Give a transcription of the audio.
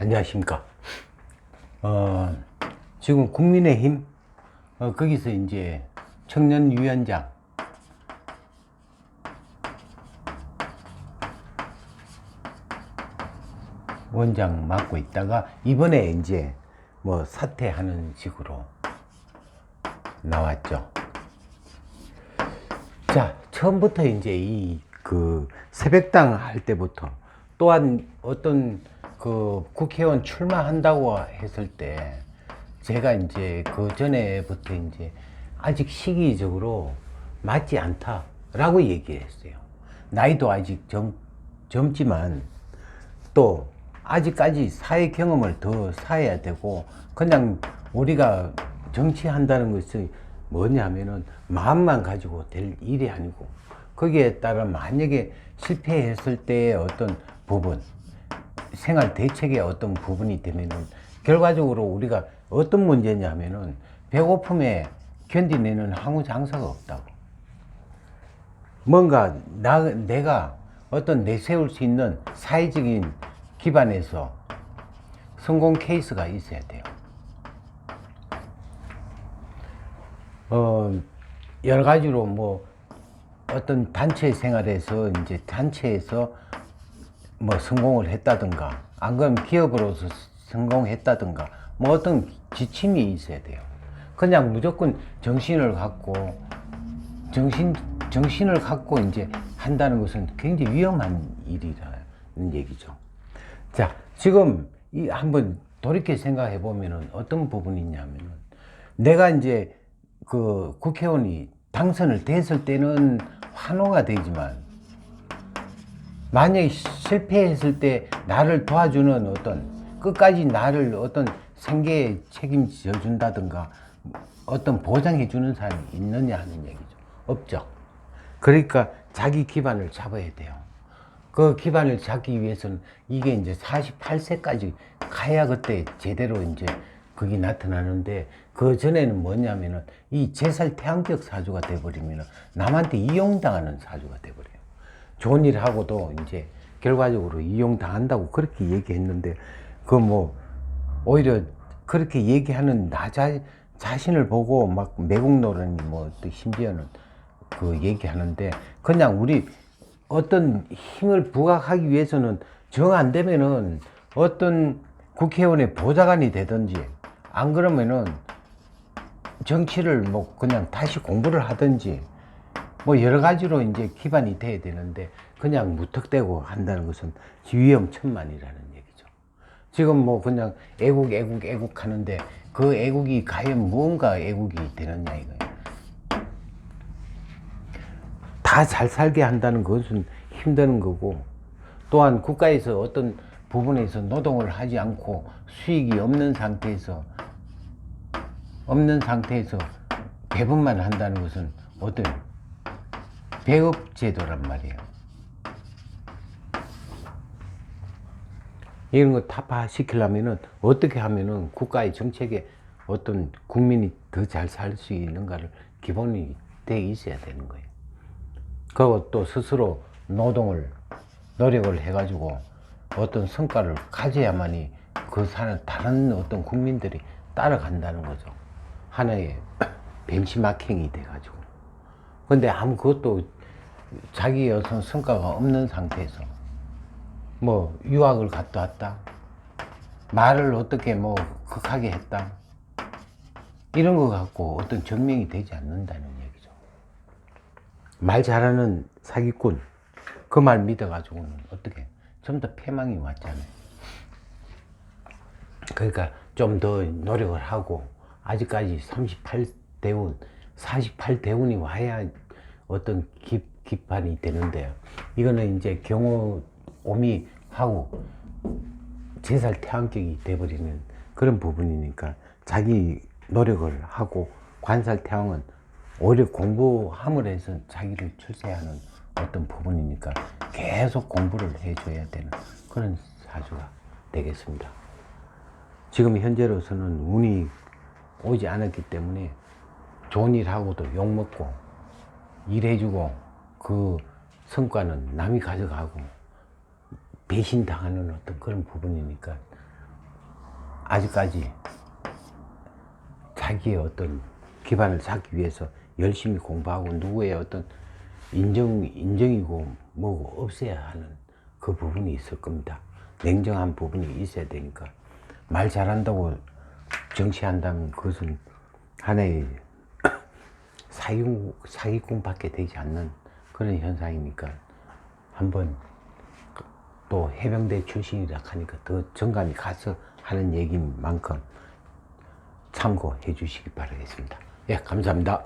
안녕하십니까. 어, 지금 국민의힘, 어, 거기서 이제 청년위원장, 원장 맡고 있다가 이번에 이제 뭐 사퇴하는 식으로 나왔죠. 자, 처음부터 이제 이 그 새벽당 할 때부터 또한 어떤 그 국회의원 출마한다고 했을 때 제가 이제 그 전에부터 이제 아직 시기적으로 맞지 않다라고 얘기했어요. 나이도 아직 젊, 젊지만 또 아직까지 사회 경험을 더 쌓아야 되고 그냥 우리가 정치한다는 것이 뭐냐면은 마음만 가지고 될 일이 아니고 거기에 따라 만약에 실패했을 때의 어떤 부분 생활 대책의 어떤 부분이 되면은 결과적으로 우리가 어떤 문제냐면은 배고픔에 견디내는 항우 장사가 없다고 뭔가 나, 내가 어떤 내세울 수 있는 사회적인 기반에서 성공 케이스가 있어야 돼요. 어, 여러 가지로 뭐 어떤 단체 생활에서 이제 단체에서 뭐 성공을 했다든가 안 그러면 기업으로서 성공했다든가 뭐 어떤 지침이 있어야 돼요. 그냥 무조건 정신을 갖고 정신 정신을 갖고 이제 한다는 것은 굉장히 위험한 일이라는 얘기죠. 자, 지금 이 한번 돌이켜 생각해 보면은 어떤 부분이 있냐면은 내가 이제 그 국회의원이 당선을 됐을 때는 환호가 되지만 만약에 실패했을 때 나를 도와주는 어떤 끝까지 나를 어떤 생계에 책임져 준다든가 어떤 보장해 주는 사람이 있느냐 하는 얘기죠. 없죠. 그러니까 자기 기반을 잡아야 돼요. 그 기반을 잡기 위해서는 이게 이제 48세까지 가야 그때 제대로 이제 그게 나타나는데 그 전에는 뭐냐면은 이 제살 태양격 사주가 돼버리면은 남한테 이용당하는 사주가 돼버려요. 좋은 일 하고도 이제 결과적으로 이용당한다고 그렇게 얘기했는데 그 뭐 오히려 그렇게 얘기하는 나 자, 자신을 보고 막 매국노라니 뭐또 심지어는 그 얘기하는데 그냥 우리 어떤 힘을 부각하기 위해서는 정 안 되면은 어떤 국회의원의 보좌관이 되든지 안 그러면은 정치를 뭐 그냥 다시 공부를 하든지 뭐 여러 가지로 이제 기반이 돼야 되는데 그냥 무턱대고 한다는 것은 위험천만이라는 얘기죠. 지금 뭐 그냥 애국 애국 애국 하는데 그 애국이 과연 무언가 애국이 되느냐 이거예요. 다 잘 살게 한다는 것은 힘드는 거고 또한 국가에서 어떤 부분에서 노동을 하지 않고 수익이 없는 상태에서 없는 상태에서 배분만 한다는 것은 어떤 배업 제도란 말이에요. 이런 거 타파시키려면은 어떻게 하면은 국가의 정책에 어떤 국민이 더 잘 살 수 있는가를 기본이 돼 있어야 되는 거예요. 그리고 또 스스로 노동을 노력을 해가지고 어떤 성과를 가져야만이 그 사는 다른 어떤 국민들이 따라간다는 거죠. 하나의 벤치마킹이 돼가지고. 근데 아무 그것도 자기 어떤 성과가 없는 상태에서 뭐 유학을 갔다 왔다. 말을 어떻게 뭐 극하게 했다. 이런 거 갖고 어떤 증명이 되지 않는다는 얘기죠. 말 잘하는 사기꾼 그 말 믿어가지고는 어떻게 전부 다 패망이 왔잖아요. 그러니까 좀 더 노력을 하고 아직까지 38대운 48대운이 와야 어떤 기, 기판이 되는데요. 이거는 이제 경우 오미 하고 제살 태양격이 돼버리는 그런 부분이니까 자기 노력을 하고 관살 태양은 오히려 공부함을 해서 자기를 출세하는 어떤 부분이니까 계속 공부를 해줘야 되는 그런 사주가 되겠습니다. 지금 현재로서는 운이 오지 않았기 때문에 좋은 일 하고도 욕먹고 일해주고 그 성과는 남이 가져가고 배신당하는 어떤 그런 부분이니까 아직까지 자기의 어떤 기반을 쌓기 위해서 열심히 공부하고 누구의 어떤 인정, 인정이고 뭐고 없어야 하는 그 부분이 있을 겁니다. 냉정한 부분이 있어야 되니까. 말 잘한다고 정치한다면 그것은 하나의 사기꾼, 사기꾼밖에 되지 않는 그런 현상이니까 한번 또 해병대 출신이라 하니까 더 정감이 가서 하는 얘기인 만큼 참고해 주시기 바라겠습니다. 예, 감사합니다.